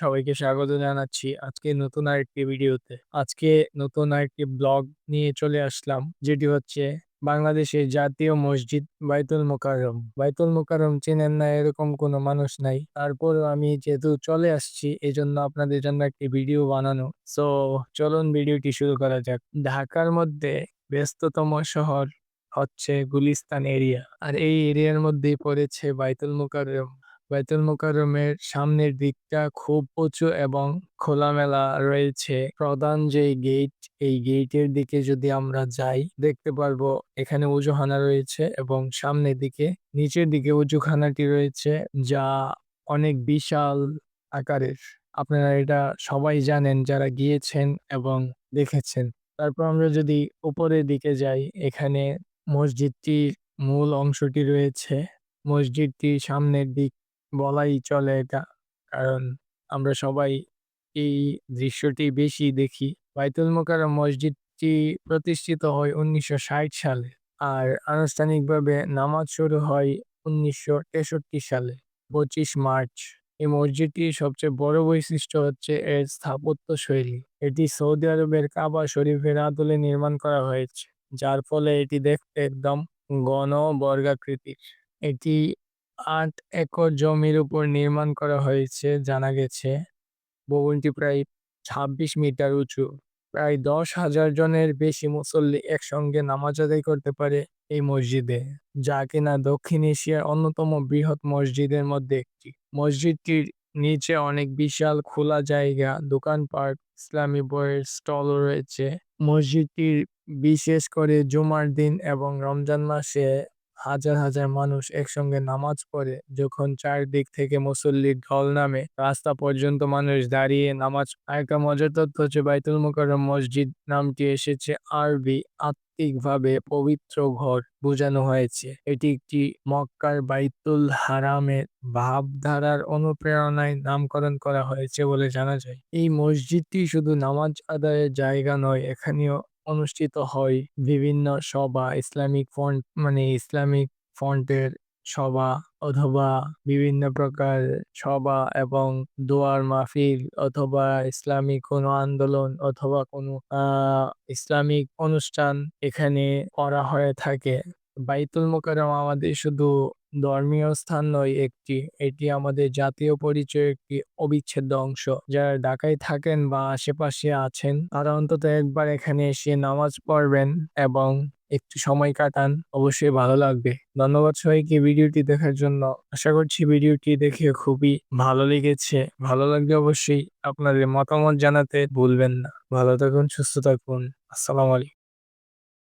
সবাইকে স্বাগত জানাচ্ছি আজকে নতুন আরেকটি ভিডিওতে। আজকে নতুন আরেকটি ব্লগ নিয়ে চলে আসলাম, যেটি হচ্ছে বাংলাদেশের জাতীয় মসজিদ বাইতুল মোকাররম। বাইতুল মোকাররম চেনেন না এরকম কোনো মানুষ নাই। তারপরও আমি যেহেতু চলে আসছি এই জন্য আপনাদের জন্য একটি ভিডিও বানানো। সো, চলুন ভিডিওটি শুরু করা যাক। ঢাকার মধ্যে ব্যস্ততম শহর হচ্ছে গুলিস্তান এরিয়া। আর এই এরিয়ার মধ্যেই পড়েছে বাইতুল মোকাররম। বাইতুল মোকাররমের সামনের দিকটা খুব উঁচু এবং খোলামেলা রয়েছে। প্রধান যে গেট এই গেটের দিকে যদি আমরা যাই, দেখতে পারব এখানে উজুখানা রয়েছে এবং সামনের দিকে নিচের দিকে উজুখানাটি রয়েছে যা অনেক বিশাল আকারের। আপনারা এটা সবাই জানেন যারা গিয়েছেন এবং দেখেছেন। তারপর আমরা যদি উপরের দিকে যাই, এখানে মসজিদটির মূল অংশটি রয়েছে। মসজিদটির সামনের দিক বলাই চলে এটা। কারণ আমরা সবাই এই দৃশ্যটি বেশি দেখি। বাইতুল মোকাররম মসজিদটি প্রতিষ্ঠিত হয় উনিশশো ষাট সালে আর আনুষ্ঠানিকভাবে নামাজ শুরু হয় উনিশশো তেষট্টি সালে, পঁচিশ মার্চ। এই মসজিদটির সবচেয়ে বড় বৈশিষ্ট্য হচ্ছে এর স্থাপত্য শৈলী। এটি সৌদি আরবের কাবা শরীফের আদলে নির্মাণ করা হয়েছে, যার ফলে এটি দেখতে একদম ঘন বর্গাকৃতির। এটি আট একর জমির উপর নির্মাণ করা হয়েছে, জানা গেছে। ভবনটি প্রায় ছাব্বিশ মিটার উঁচু। প্রায় দশ হাজার জনের বেশি মুসল্লি একসঙ্গে নামাজ আদায় করতে পারে এই মসজিদে, যা কিনা দক্ষিণ এশিয়ার অন্যতম বৃহৎ মসজিদের মধ্যে একটি। মসজিদটির নিচে অনেক বিশাল খোলা জায়গা, দোকানপাট, ইসলামী বইয়ের স্টল রয়েছে। মসজিদটির বিশেষ করে জুমার দিন এবং রমজান মাসে হাজার হাজার মানুষ একসঙ্গে নামাজ পড়ে। যখন চারদিক থেকে মুসল্লির ঢল নামে, রাস্তা পর্যন্ত মানুষ দাঁড়িয়ে নামাজ আরেকটা মজার তথ্য হচ্ছে বাইতুল মোকাররম মসজিদ নামটি এসেছে আরবি আত্মিকভাবে পবিত্র ঘর বোঝানো হয়েছে। এটি একটি মক্কার বাইতুল হারামের ভাবধারার অনুপ্রেরণায় নামকরণ করা হয়েছে বলে জানা যায়। এই মসজিদটি শুধু নামাজ আদায়ের জায়গা নয়, এখানেও অনুষ্ঠিত হয় বিভিন্ন সভা, ইসলামিক ফন্ট মানে ইসলামিক ফন্টের সভা অথবা বিভিন্ন প্রকার সভা এবং দোয়ার মাহফিল অথবা ইসলামিক কোনো আন্দোলন অথবা কোনো ইসলামিক অনুষ্ঠান এখানে করা হয়ে থাকে। বাইতুল মোকাররম আমাদের শুধু ধর্মীয় স্থান নয়, একটি। এটি আমাদের জাতীয় পরিচয়ের একটি অবিচ্ছেদ্য অংশ। যারা ঢাকায় থাকেন বা আশেপাশে আছেন, তারা অন্তত একবার এখানে এসে নামাজ পড়বেন এবং একটু সময় কাটান। অবশ্যই ভালো লাগবে। ধন্যবাদ সবাইকে ভিডিওটি দেখার জন্য। আশা করছি ভিডিওটি দেখে খুবই ভালো লেগেছে। ভালো লাগলে অবশ্যই আপনাদের মতামত জানাতে ভুলবেন না। ভালো থাকুন, সুস্থ থাকুন। আসসালামু আলাইকুম।